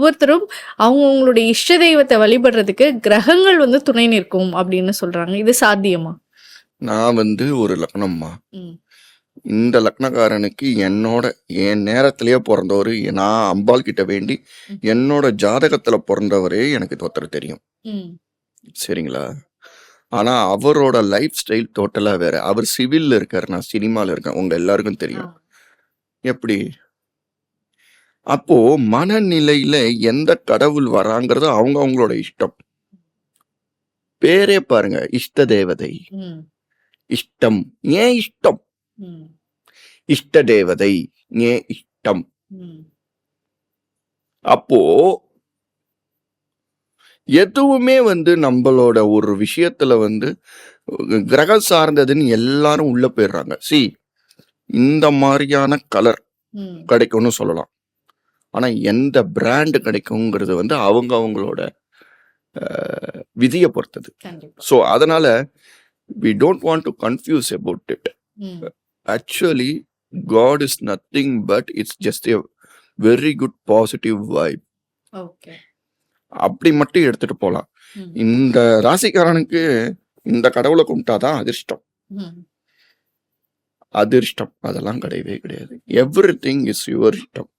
ஒவ்வொருத்தரும் அவங்கவங்களுடைய இஷ்ட தெய்வத்தை வழிபடுறதுக்கு கிரகங்கள் வந்து துணை நிற்கும் அப்படின்னு சொல்றாங்க. இது சாத்தியமா? நான் வந்து ஒரு லக்னம்மா. இந்த லக்னக்காரனுக்கு என்னோட என் நேரத்திலேயே பிறந்தவர் நான் அம்பாள் கிட்ட வேண்டி. என்னோட ஜாதகத்துல பிறந்தவரே எனக்கு ஒருத்தர் தெரியும். சரிங்களா? ஆனா அவரோட லைஃப் ஸ்டைல் டோட்டலா வேற. அவர் சிவில்ல இருக்காரு நான் சினிமால இருக்கேன். உங்க எல்லாருக்கும் தெரியும். எப்படி? அப்போ மனநிலையில எந்த கடவுள் வராங்கிறது அவங்க அவங்களோட இஷ்டம் பேரே பாருங்க இஷ்ட தேவதை. இஷ்டம் ஏன் இஷ்டம். இஷ்ட தேவதை ஏன் இஷ்டம். அப்போ எதுவுமே வந்து நம்மளோட ஒரு விஷயத்துல வந்து கிரகம் சார்ந்ததுன்னு எல்லாரும் உள்ள போயிடுறாங்க சி இந்த மாதிரியான கலர். கிடைக்கும்னு சொல்லலாம் ஆனா எந்த பிராண்ட் கிடைக்குங்கிறது வந்து அவங்க அவங்களோட விதியை பொறுத்தது. ஸோ அதனால we don't want to confuse about it. Actually god is nothing but it's just a very good positive vibe okay அப்படி மட்டும் எடுத்துட்டு போகலாம். இந்த ராசிக்காரனுக்கு இந்த கடவுளை கும்பிட்டாதான் அதிர்ஷ்டம். அதிர்ஷ்டம். அதெல்லாம் கிடையவே கிடையாது. எவ்ரி திங் இஸ் யுவர் இஷ்டம்